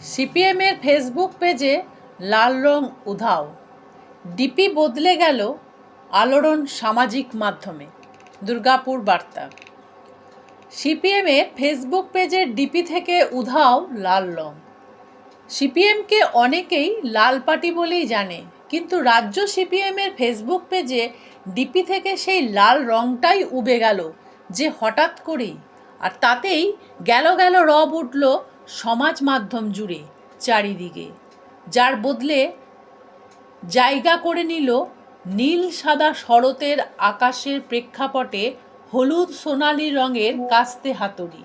সিপিএমের ফেসবুক পেজে লাল রং উধাও। ডিপি বদলে গেল আলোড়ন সামাজিক মাধ্যমে। দুর্গাপুর বার্তা। সিপিএমের ফেসবুক পেজের ডিপি থেকে উধাও লাল রং। সিপিএমকে অনেকেই লাল পার্টি বলেই জানে, কিন্তু রাজ্য সিপিএমের ফেসবুক পেজে ডিপি থেকে সেই লাল রংটাই উবে গেল যে হঠাৎ করেই। আর তাতেই গেল গেল রব উঠল সমাজ মাধ্যম জুড়ে চারিদিকে, যার বদলে জায়গা করে নিল নীল সাদা শরতের আকাশের প্রেক্ষাপটে হলুদ সোনালি রঙের কাস্তে হাতুড়ি।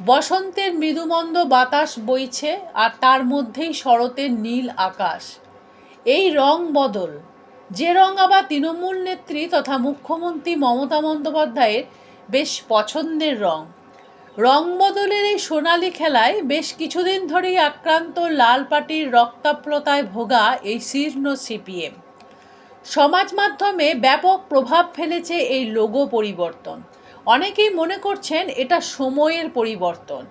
বসন্তের মৃদুমন্দ বাতাস বইছে আর তার মধ্যেই শরতের নীল আকাশ। এই রং বদল, যে রং আবার তৃণমূল নেত্রী তথা মুখ্যমন্ত্রী মমতা বন্দ্যোপাধ্যায়ের বেশ পছন্দের রং। রং বদলের এই সোনালি খেলায় বেশ কিছুদিন ধরেই আক্রান্ত লাল পাটির রক্তাপ্লতায় ভোগা এই শীর্ণ সিপিএম। সমাজ মাধ্যমে ব্যাপক প্রভাব ফেলেছে এই লোগো পরিবর্তন। অনেকেই মনে করছেন এটা সময়ের পরিবর্তন।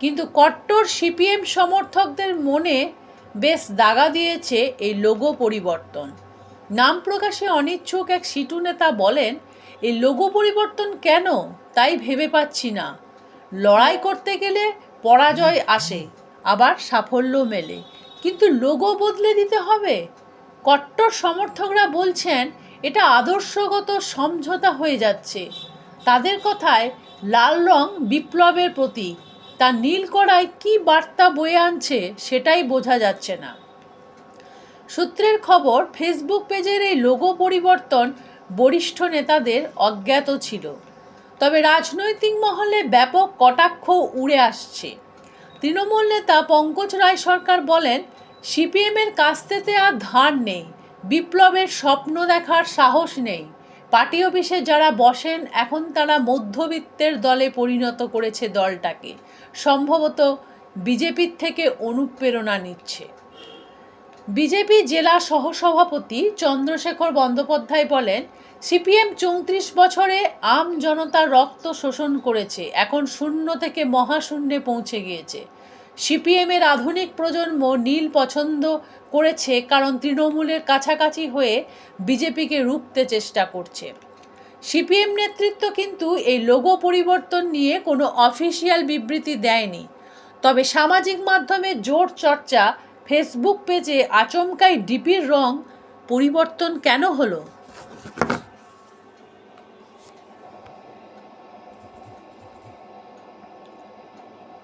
কিন্তু কট্টর সিপিএম সমর্থকদের মনে বেশ দাগা দিয়েছে এই লোগো পরিবর্তন। নাম প্রকাশে অনিচ্ছুক এক সিটু নেতা বলেন, এই লোগো পরিবর্তন কেন? তাই ভেবে পাচ্ছি না। লড়াই করতে গেলে পরাজয় আসে, আবার সাফল্য মেলে। কিন্তু লোগো বদলে দিতে হবে? কট্টর সমর্থকরা বলছেন, এটা আদর্শগত সমঝোতা হয়ে যাচ্ছে। তাদের কথায় লাল রং বিপ্লবের প্রতীক। তা নীল করায় কী বার্তা বয়ে আনছে সেটাই বোঝা যাচ্ছে না। সূত্রের খবর, ফেসবুক পেজের এই লোগো পরিবর্তন বরিষ্ঠ নেতাদের অজ্ঞাত ছিল। তবে রাজনৈতিক মহলে ব্যাপক কটাক্ষ উড়ে আসছে। তৃণমূল নেতা পঙ্কজ রায় সরকার বলেন সিপিএমের কাস্তেতে আর ধার নেই, বিপ্লবের স্বপ্ন দেখার সাহস নেই। পার্টি অফিসে যারা বসেন, এখন তারা মধ্যবিত্তের দলে পরিণত করেছে দলটাকে। সম্ভবত বিজেপির থেকে অনুপ্রেরণা নিচ্ছে। বিজেপি জেলা সহসভাপতি চন্দ্রশেখর বন্দ্যোপাধ্যায় বলেন, সিপিএম চৌত্রিশ বছরে আম জনতার রক্ত শোষণ করেছে, এখন শূন্য থেকে মহাশূন্যে পৌঁছে গিয়েছে। সিপিএমের আধুনিক প্রজন্ম নীল পছন্দ করেছে কারণ তৃণমূলের কাছাকাছি হয়ে বিজেপিকে রুখতে চেষ্টা করছে। সিপিএম নেতৃত্ব কিন্তু এই লোগো পরিবর্তন নিয়ে কোনো অফিসিয়াল বিবৃতি দেয়নি। তবে সামাজিক মাধ্যমে জোর চর্চা ফেসবুক পেজে আচমকাই ডিপির রং পরিবর্তন কেন হলো?